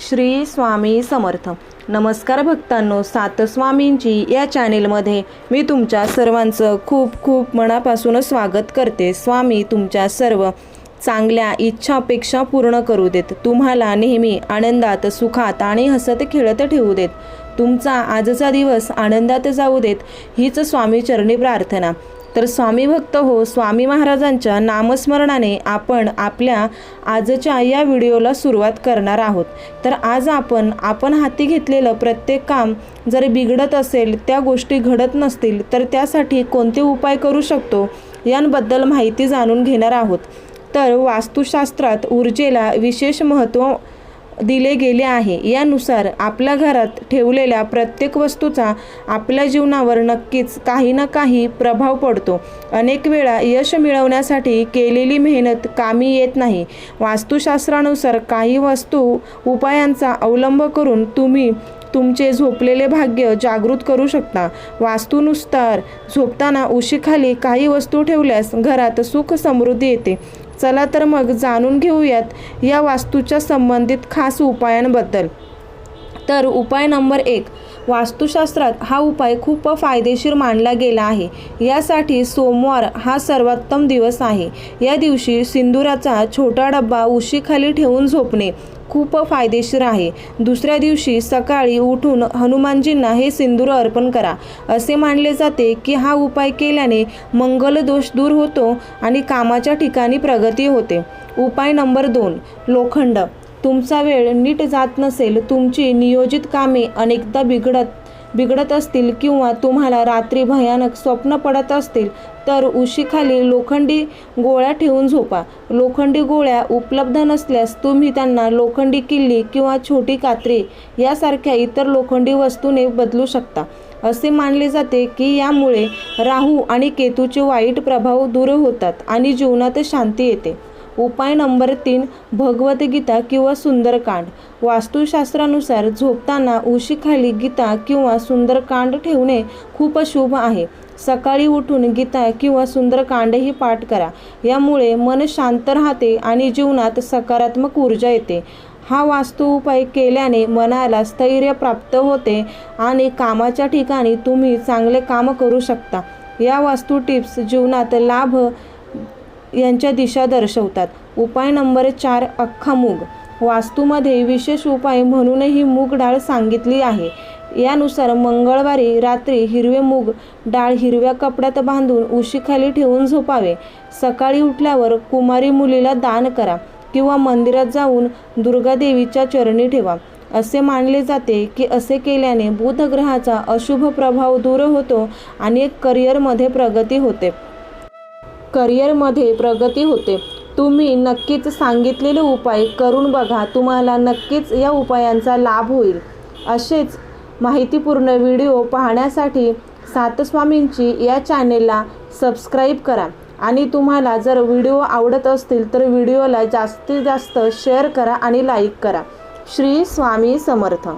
श्री स्वामी समर्थ. नमस्कार भक्तांनो सात स्वामींची या चॅनेलमध्ये मी तुमच्या सर्वांचं खूप खूप मनापासून स्वागत करते. स्वामी तुमच्या सर्व चांगल्या इच्छा अपेक्षा पूर्ण करू देत. तुम्हाला नेहमी आनंदात सुखात आणि हसत खेळत ठेवू देत. तुमचा आजचा दिवस आनंदात जाऊ देत हीच स्वामी चरणी प्रार्थना. तर स्वामी भक्त हो स्वामी महाराजांच्या नामस्मरणाने आपण आपल्या आजच्या या व्हिडिओला सुरुवात करणार आहोत. तर आज आपण आपण हाती घेतलेलं प्रत्येक काम जर बिघडत असेल त्या गोष्टी घडत नसतील तर त्यासाठी कोणते उपाय करू शकतो यांबद्दल माहिती जाणून घेणार आहोत. तर वास्तुशास्त्रात ऊर्जेला विशेष महत्त्व दिले गेले आहे. यानुसार आपल्या घरात ठेवलेल्या प्रत्येक वस्तूचा आपल्या जीवनावर नक्कीच काही ना काही प्रभाव पडतो. अनेक वेळा यश मिळवण्यासाठी केलेली मेहनत कामी येत नाही. वास्तुशास्त्रानुसार काही वस्तू उपायांचा अवलंब करून तुम्ही तुमचे झोपलेले भाग्य जागृत करू शकता. वास्तूनुसार झोपताना उशीखाली काही वस्तू ठेवल्यास घरात सुख समृद्धी येते. चला तर मग जाणून घेऊयात या वास्तूच्या संबंधित खास उपायांबद्दल. तर उपाय नंबर एक वास्तुशास्त्रात हा उपाय खूप फायदेशीर मानला गेला आहे. यासाठी सोमवार हा सर्वोत्तम दिवस आहे. या दिवशी सिंदुराचा छोटा डब्बा उशीखाली ठेवून झोपणे खूप फायदेशीर आहे. दुसऱ्या दिवशी सकाळी उठून हनुमानजींना हे सिंदूर अर्पण करा. असे मानले जाते की हा उपाय केल्याने मंगल दोष दूर होतो आणि कामाच्या ठिकाणी प्रगती होते. उपाय नंबर दोन लोखंड. तुमचा वेळ नीट जात नसेल तुमची नियोजित कामे अनेकदा बिघडत बिघडत असतील किंवा तुम्हाला रात्री भयानक स्वप्न पडत असतील तर उशीखाली लोखंडी गोळ्या ठेवून झोपा. लोखंडी गोळ्या उपलब्ध नसल्यास तुम्ही त्यांना लोखंडी किल्ली किंवा छोटी कात्री यासारख्या इतर लोखंडी वस्तूने बदलू शकता. असे मानले जाते की यामुळे राहू आणि केतूचे वाईट प्रभाव दूर होतात आणि जीवनात शांती येते. उपाय नंबर तीन भगवद्गीता किंवा सुंदरकांड. वास्तुशास्त्रानुसार झोपताना उशीखाली गीता किंवा सुंदरकांड ठेवणे खूप शुभ आहे. सकाळी उठून गीता किंवा सुंदरकांडही पाठ करा. यामुळे मन शांत राहते आणि जीवनात सकारात्मक ऊर्जा येते. हा वास्तू उपाय केल्याने मनाला स्थैर्य प्राप्त होते आणि कामाच्या ठिकाणी तुम्ही चांगले काम करू शकता. या वास्तू टिप्स जीवनात लाभ यांच्या दिशा दर्शवतात. उपाय नंबर चार अख्खा मूग. वास्तूमध्ये विशेष उपाय म्हणूनही मूग डाळ सांगितली आहे. यानुसार मंगळवारी रात्री हिरवे मूग डाळ हिरव्या कपड्यात बांधून उशीखाली ठेवून झोपावे. सकाळी उठल्यावर कुमारी मुलीला दान करा किंवा मंदिरात जाऊन दुर्गादेवीच्या चरणी ठेवा. असे मानले जाते की असे केल्याने बुध ग्रहाचा अशुभ प्रभाव दूर होतो आणि एक करिअरमध्ये प्रगती होते. करिअरमध्ये प्रगती होते. तुम्ही नक्कीच सांगितलेले उपाय करून बघा. तुम्हाला नक्कीच या उपायांचा लाभ होईल. असेच माहितीपूर्ण व्हिडिओ पाहण्यासाठी सातस्वामींची या चॅनेलला सबस्क्राईब करा. आणि तुम्हाला जर व्हिडिओ आवडत असतील तर व्हिडिओला जास्तीत जास्त शेअर करा आणि लाईक करा. श्री स्वामी समर्थ.